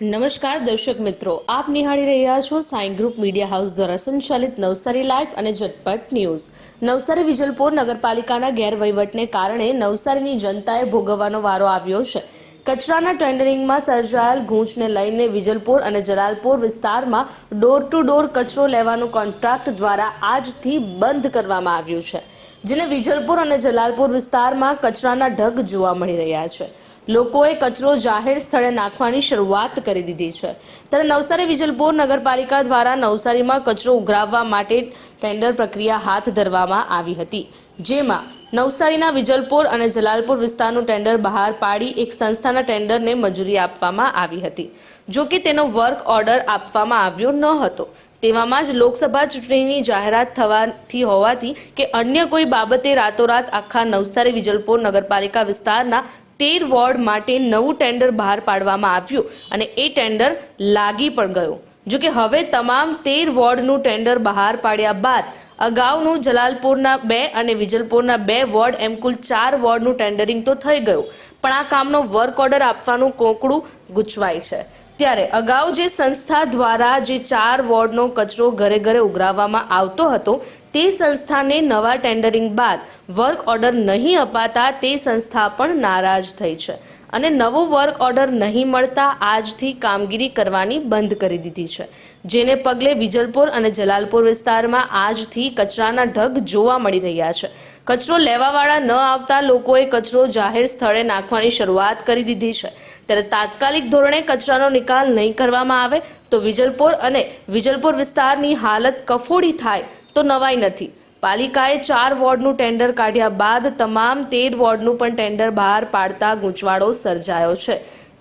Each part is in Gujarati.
નમસ્કાર દર્શક મિત્રો, આપ નિહાળી રહ્યા છો સાઈ ગ્રુપ મીડિયા હાઉસ દ્વારા સંચાલિત નવસારી લાઈફ અને ઝટપટ ન્યૂઝ. નવસારી વિજલપોર નગરપાલિકાના ગેરવહીવટને કારણે નવસારીની જનતાએ ભોગવવાનો વારો આવ્યો છે. કચરાના ટેન્ડરિંગમાં સર્જાયેલ ગૂંચને લઈને વિજલપોર અને જલાલપોર વિસ્તારમાં ડોર ટુ ડોર કચરો લેવાનું કોન્ટ્રાક્ટ દ્વારા આજથી બંધ કરવામાં આવ્યું છે, જેને વિજલપુર અને જલાલપુર વિસ્તારમાં કચરાના ઢગ જોવા મળી રહ્યા છે. લોકોએ કચરો જાહેર સ્થળે નાખવાની શરૂઆત કરી દીધી છે. ત્યારે નવસારી વિજલપોર નગરપાલિકા દ્વારા નવસારીમાં કચરો ઉઘરાવવા માટે ટેન્ડર પ્રક્રિયા હાથ ધરવામાં આવી હતી. જેમાં નવસારીના વિજલપોર અને જલાલપોર વિસ્તારનું ટેન્ડર બહાર પાડી એક સંસ્થાના ટેન્ડરને મંજૂરી આપવામાં આવી હતી. જો કે તેનો વર્ક ઓર્ડર આપવામાં આવ્યો ન હતો. તેવામાં જ લોકસભા ચૂંટણીની જાહેરાત થવાથી હોવાથી કે અન્ય કોઈ બાબતે રાતોરાત આખા નવસારી, વિજલપોર નગરપાલિકા વિસ્તારના તેર વોર્ડ માટે નવું ટેન્ડર બહાર પાડવામાં આવ્યું અને એ ટેન્ડર લાગી પણ ગયું. જો કે હવે તમામ તેર વોર્ડનું ટેન્ડર બહાર પાડ્યા બાદ અગાઉનું જલાલપુરના બે અને વિજલપુરના બે વોર્ડ એમ કુલ ચાર વોર્ડનું ટેન્ડરિંગ તો થઈ ગયું. પણ આ કામનો વર્ક ઓર્ડર આપવાનું કોકડું ગૂંચવાય છે. ત્યારે અગાઉ જે સંસ્થા દ્વારા જે ચાર વોર્ડનો કચરો ઘરે ઘરે ઉઘરાવવામાં આવતો હતો, તે સંસ્થાને નવા ટેન્ડરિંગ બાદ વર્ક ઓર્ડર નહીં અપાતા તે સંસ્થા પણ નારાજ થઈ છે. અને નવો વર્ક ઓર્ડર નહીં મળતા આજથી કામગીરી કરવાની બંધ કરી દીધી છે. જેને પગલે વિજલપુર અને જલાલપુર વિસ્તારમાં આજથી કચરાના ઢગ જોવા મળી રહ્યા છે. કચરો લેવાવાળા ન આવતા લોકોએ કચરો જાહેર સ્થળે નાખવાની શરૂઆત કરી દીધી છે. ત્યારે તાત્કાલિક ધોરણે કચરાનો નિકાલ નહીં કરવામાં આવે તો વિજલપુર અને વિજલપુર વિસ્તારની હાલત કફોડી થાય તો નવાઈ નથી. પાલિકાએ ચાર વોર્ડનું ટેન્ડર કાઢ્યા બાદ તમામ તેર વોર્ડનું પણ ટેન્ડર બહાર પાડતા ગૂંચવાડો સર્જાયો છે.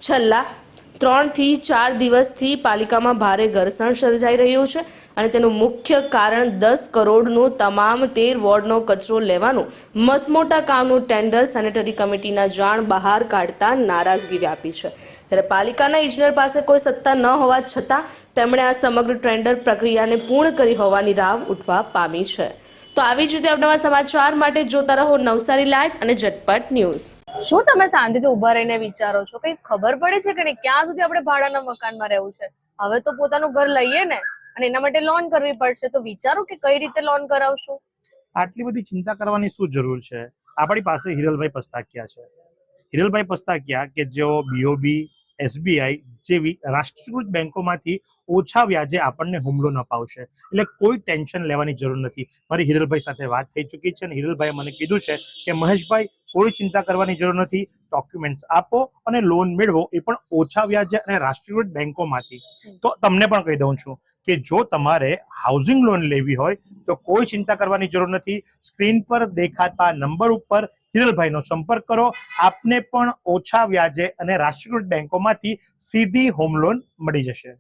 છેલ્લા ત્રણથી ચાર દિવસથી પાલિકામાં ભારે ઘર્ષણ સર્જાઈ રહ્યું છે અને તેનું મુખ્ય કારણ દસ કરોડનું તમામ તેર વોર્ડનો કચરો લેવાનું મસમોટા કામનું ટેન્ડર સેનેટરી કમિટીના જાણ બહાર કાઢતા નારાજગી વ્યાપી છે. ત્યારે પાલિકાના ઇજનેર પાસે કોઈ સત્તા ન હોવા છતાં તેમણે આ સમગ્ર ટેન્ડર પ્રક્રિયાને પૂર્ણ કરી હોવાની રાવ ઉઠવા પામી છે. તો આવી જ રીતે અવનવા સમાચાર માટે જોતા રહો નવસારી લાઈવ અને ઝટપટ ન્યૂઝ. શું તમે શાંતિથી ઊભા રહીને વિચારો છો? કઈ ખબર પડે છે કે નહીં? ક્યાં સુધી આપણે ભાડાના મકાનમાં રહેવું છે? હવે તો પોતાનું ઘર લઈએ ને અને એના માટે લોન કરવી પડશે. તો વિચારો કે કઈ રીતે લોન કરાવશું? આટલી બધી ચિંતા કરવાની શું જરૂર છે? આપણી પાસે હિરલભાઈ પસ્તાકિયા છે. હિરલભાઈ પસ્તાકિયા કે જેઓ બીઓબી એસબીઆઈ જેવી રાષ્ટ્રીયકૃત બેંકોમાંથી ઓછા વ્યાજે આપણને હુમલો ન અપાવશે. એટલે કોઈ ટેન્શન લેવાની જરૂર નથી. મારી હિરલભાઈ સાથે વાત થઈ ચૂકી છે અને હિરલભાઈએ મને કીધું છે કે મહેશભાઈ, કોઈ ચિંતા કરવાની જરૂર નથી. ડોક્યુમેન્ટ્સ આપો અને લોન મેળવો. એ પણ ઓછા વ્યાજે અને રાષ્ટ્રીયકૃત બેંકોમાંથી. તો તમને પણ કહી દઉં છું કે જો તમારે હાઉસિંગ લોન લેવી હોય તો કોઈ ચિંતા કરવાની જરૂર નથી. સ્ક્રીન પર દેખાતા નંબર ઉપર હિરલભાઈનો સંપર્ક કરો. આપને પણ ઓછા વ્યાજે અને રાષ્ટ્રીયકૃત બેંકોમાંથી સીધી હોમ લોન મળી જશે.